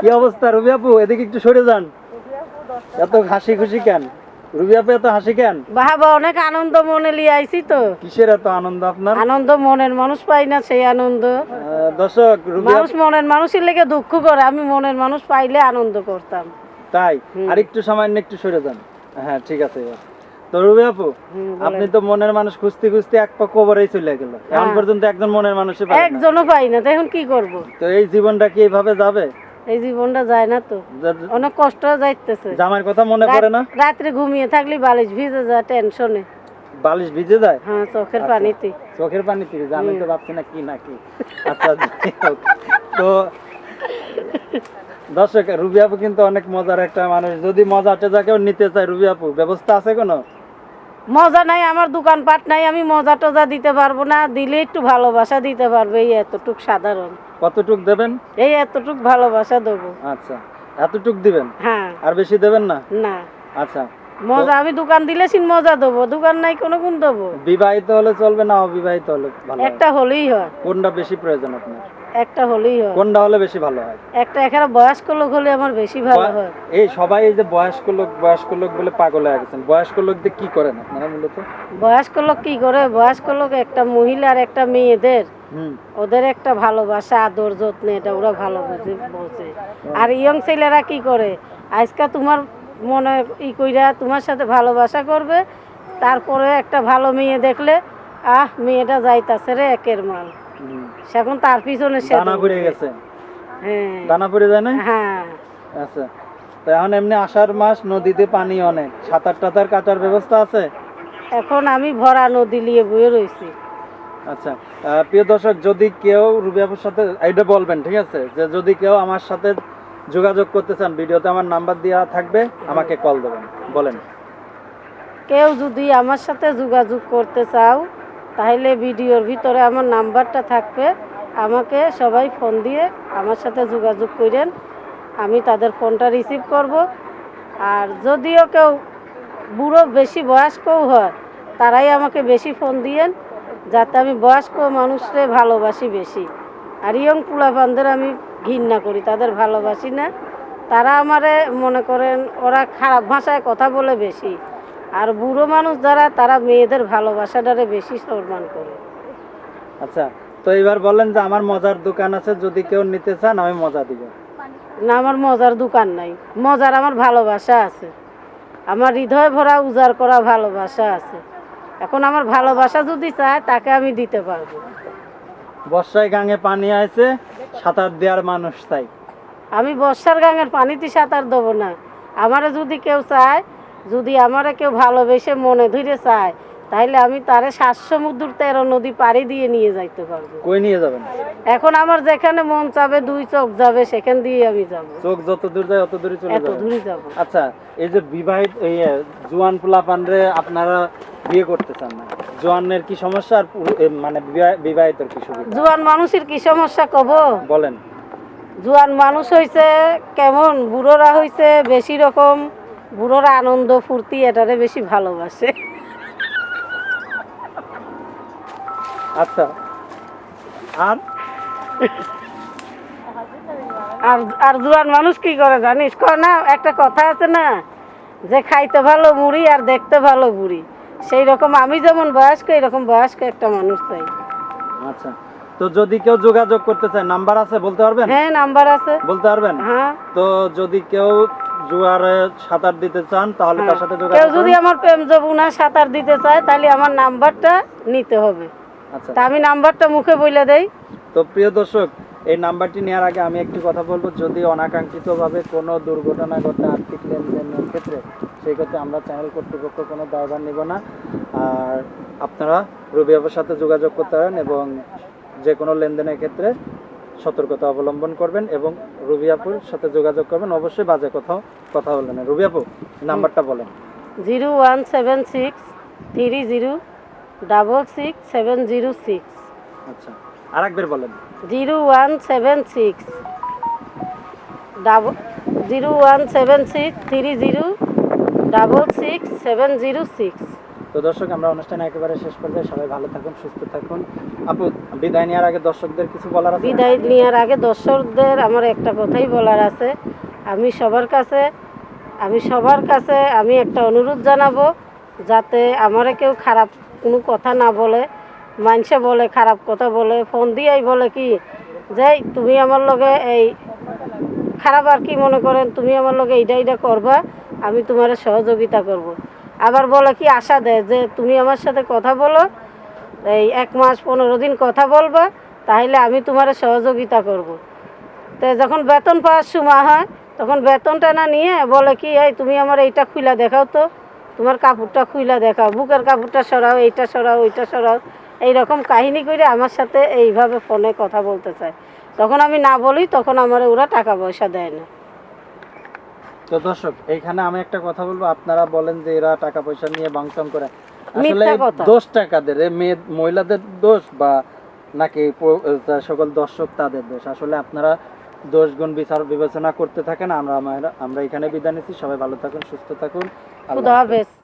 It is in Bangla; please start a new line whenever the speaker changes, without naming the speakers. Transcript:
কি অবস্থা রবি আপু? এদিকে একটু সরে যান। এত হাসি খুশি কেন? রবি আপু এত হাসি কেন?
বাবা অনেক আনন্দ মনে লিয়ে আইছি তো।
কিসের এত আনন্দ আপনার?
আনন্দ মনের মানুষ পাই না সেই আনন্দ।
দর্শক রবি
মানুষ মনের মানুষের লেগে দুঃখ করে আমি মনের মানুষ পাইলে আনন্দ করতাম।
তাই? আর একটু সামান্য একটু সরে যান। হ্যাঁ ঠিক আছে তো রবি আপু আপনি তো মনের মানুষ খুঁজতে খুঁজতে এক পা কবরেই চলে গেল। এখন
হ্যাঁ।
পর্যন্ত একজন মনের মানুষই পাই না।
একজনও পাই না তো এখন কি করব?
তো এই জীবনটা কি এইভাবে যাবে?
এই জীবনটা যায় না তো। অনেক কষ্ট যাইতেছে।
জামাইয়ের কথা মনে পড়ে না?
রাত্রে ঘুমিয়ে থাকলে বালিশ ভিজে যায় টেনশনে।
বালিশ ভিজে যায়?
হ্যাঁ চোখের
আচ্ছা।
পানিতে
চোখের পানি থেকে জানি তো ভাবছি না কি না কি। আচ্ছা তো দর্শক রুবি আপু কিন্তু অনেক মজার একটা মানুষ। যদি মজা টেজা কেউ নিতে চায় রুবি আপু ব্যবস্থা আছে কোনো?
মজা নাই আমার দোকানপাট নাই আমি মজা টজা দিতে পারব না দিলে একটু ভালোবাসা দিতে পারবে এই এতটুক সাধারণ।
কতটুক দেবেন?
এই এতটুক ভালোবাসা দেবো।
আচ্ছা এতটুক দিবেন?
হ্যাঁ।
আর বেশি দেবেন না?
না।
আচ্ছা।
মজা আমি দোকান দিলে সিন মজা দেবো দোকান নাই কোনো গুণ দেবো।
বিবাহিত হলে চলবে না অবিবাহিত হলে
একটা হলেই হয়।
কোনটা বেশি প্রয়োজন আপনার?
একটা হলেই হয়।
কোনটা হলে বেশি ভালো হয়?
একটা এখানে বয়স্ক লোক হলে আমার বেশি ভালো হয়।
এই সবাই এই যে বয়স্ক লোক বয়স্ক লোক বলে পাগল হয়ে গেছেন। বয়স্ক লোকদের কি করেন আপনারা মূলত?
বয়স্ক লোক কি করে? বয়স্ক লোক একটা মহিলা আর একটা মেয়েদের। ওদের একটা ভালোবাসা আদর যত্ন এটা ওরা ভালো বুঝে বোঝে। আর ইয়ং ছেলেরা কি করে? আজকে তোমার মনে ই কইরা তোমার সাথে ভালোবাসা করবে তারপরে একটা ভালো মেয়ে দেখলে আহ মেয়েটা যাইতাছে রে একের মাল। সেখন তার পিছনে সে
দানা পড়ে গেছে।
হ্যাঁ।
দানা পড়ে যায় না
হ্যাঁ।
আচ্ছা। তো এখন এমনি আষাঢ় মাস নদীতে পানি অনেক। সাঁতার টাতার কাটার ব্যবস্থা আছে?
এখন আমি ভরা নদী নিয়ে বয়ে রয়েছি।
আচ্ছা। প্রিয় দর্শক যদি কেউ রুবি সাথে এটা বলবেন ঠিক আছে? যে যদি কেউ আমার সাথে যোগাযোগ করতে চান ভিডিওতে আমার নাম্বার দেওয়া থাকবে আমাকে কল দেবেন। বলেন।
কেউ যদি আমার সাথে যোগাযোগ করতে চাও তাহলে ভিডিওর ভিতরে আমার নাম্বারটা থাকবে। আমাকে সবাই ফোন দিয়ে আমার সাথে যোগাযোগ করেন। আমি তাদের ফোনটা রিসিভ করব। আর যদিও কেউ বুড়ো বেশি বয়স্কও হয়, তারাই আমাকে বেশি ফোন দিয়েন, যাতে আমি বয়স্ক মানুষরে ভালোবাসি বেশি। আর ইয়ং পুলাপানদের আমি ঘৃণা করি, তাদের ভালোবাসি না। তারা আমারে মনে করেন, ওরা খারাপ ভাষায় কথা বলে বেশি। আর বুড়ো মানুষ যারা তারা মেয়েদের ভালোবাসাটারে বেশি সম্মান করে।
আচ্ছা তো এবার বলেন যে আমার মজার দোকান আছে যদি কেউ নিতে চান আমি মজা দিব।
না আমার মজার দোকান নাই। মজার আমার ভালোবাসা আছে। আমার হৃদয় ভরা উজাড় করা ভালোবাসা আছে। এখন আমার ভালোবাসা যদি চায় তাকে আমি দিতে পারব।
বর্ষায় গাঙে পানি আছে সাঁতার দেওয়ার মানুষ তাই।
আমি বর্ষার গাঙের পানিতে সাঁতার দেবো না। আমারে যদি কেউ চায় যদি আমারে কেউ ভালোবেসে মনে ধরে চায় তাহলে আমি তারে সাত সমুদ্র তেরো নদী পাড়ি দিয়ে নিয়ে যাইতে পারব।
কই নিয়ে যাবেন?
এখন আমার যেখানে মন চাবে দুই চোখ যাবে সেখান দিয়ে আমি যাব।
চোখ যত দূর যায় অত দূরে চলে
দূরে যাব।
আচ্ছা এই যে বিবাহিত এই জোয়ান পোলাপানরে আপনারা বিয়ে করতে চান না? জোয়ানের কি সমস্যা আর মানে বিবাহ- বিবাহিতর কি সুবিধা?
জোয়ান মানুষের কি সমস্যা কব?
বলেন।
জোয়ান মানুষ হইছে কেমন বুড়োরা হইছে বেশি রকম বুড়োরা আনন্দ ফুর্তি এটারে বেশি ভালোবাসে।
আচ্ছা। আর?
আর আর জোয়ান মানুষ কি করে জানিস? কয় না একটা কথা আছে না যে খাইতে ভালো মুড়ি আর দেখতে ভালো বুড়ি। সেই রকম আমি যেমন বয়স্ক এরকম বয়স্ক একটা মানুষ চাই।
আচ্ছা। তো যদি কেউ যোগাযোগ করতে চায় নাম্বার আছে বলতে পারবেন?
হ্যাঁ নাম্বার আছে।
বলতে পারবেন?
হ্যাঁ।
তো যদি কেউ জোয়ারে সাঁতার দিতে চান তাহলে তার সাথে
কেউ যদি আমার প্রেম যমুনা সাঁতার দিতে চায় তাহলে আমার নাম্বারটা নিতে হবে।
আচ্ছা।
তা আমি নাম্বারটা মুখে বলে দেই।
তো প্রিয় দর্শক এই নাম্বারটি নেওয়ার আগে আমি একটি কথা বলব যদি অনাকাঙ্ক্ষিতভাবে কোনো দুর্ঘটনা ঘটে আর্থিক লেনদেনের ক্ষেত্রে সেই ক্ষেত্রে আমরা চ্যানেল কর্তৃপক্ষ কোনো দায়ভার নেব না। আর আপনারা রবি সাথে যোগাযোগ করতে পারেন এবং যে কোনো লেনদেনের ক্ষেত্রে সতর্কতা অবলম্বন করবেন এবং রবি আপুর সাথে যোগাযোগ করবেন। অবশ্যই বাজে কথাও কথা বলবেন না। রবি আপু নাম্বারটা বলেন।
Zero one seven six three zero double six seven zero six.
আচ্ছা আরেকবার বলেন।
Zero one seven six double zero one seven six three zero double six seven zero six.
তো দর্শক, আমরা অনুষ্ঠান একেবারে শেষ পর্যায়ে সবাই ভালো থাকুন, সুস্থ থাকুন। আপু, বিদায় নেওয়ার আগে দর্শকদের কিছু বলার আছে?
বিদায় নেওয়ার আগে দর্শকদের আমার একটা কথাই বলার আছে। আমি সবার কাছে, আমি সবার কাছে আমি একটা অনুরোধ জানাব, যাতে আমারে কেউ খারাপ কোনো কথা না বলে মানুষে বলে, খারাপ কথা বলে, ফোন দিয়েই বলে কি, যে তুমি আমার লগে এই খারাপ আর কি মনে করেন, তুমি আমার লগে এইটা এইটা করবা, আমি তোমার সহযোগিতা করব। আবার বলে কি আশা দেয় যে তুমি আমার সাথে কথা বলো, এই এক মাস পনেরো দিন কথা বলবা, তাহলে আমি তোমার সহযোগিতা করব। তো যখন বেতন পাওয়ার সময় হয়, তখন বেতনটা না নিয়ে বলে কি, এই তুমি আমার এইটা খুইলা দেখাও তো, তোমার কাপড়টা খুইলা দেখাও, বুকের কাপড়টা সরাও, এইটা সরাও, ওইটা সরাও। এইরকম কাহিনী করে আমার সাথে এইভাবে ফোনে কথা বলতে চায়। তখন আমি না বলি, তখন আমার ওরা টাকা পয়সা দেয় না।
তো দর্শক এখানে আমি একটা কথা বলব। আপনারা বলেন যে এরা টাকা পয়সা নিয়ে বাংচন করে। আসলে দোষ টাকাদের মেয়ে মহিলাদের দোষ বা নাকি সকল দর্শক তাদের দোষ? আসলে আপনারা দোষ গুণ বিচার বিবেচনা করতে থাকেন। আমরা আমরা এখানে বিদায় নিচ্ছি। সবাই ভালো থাকুন সুস্থ থাকুন। আল্লাহ।
হাফেজ।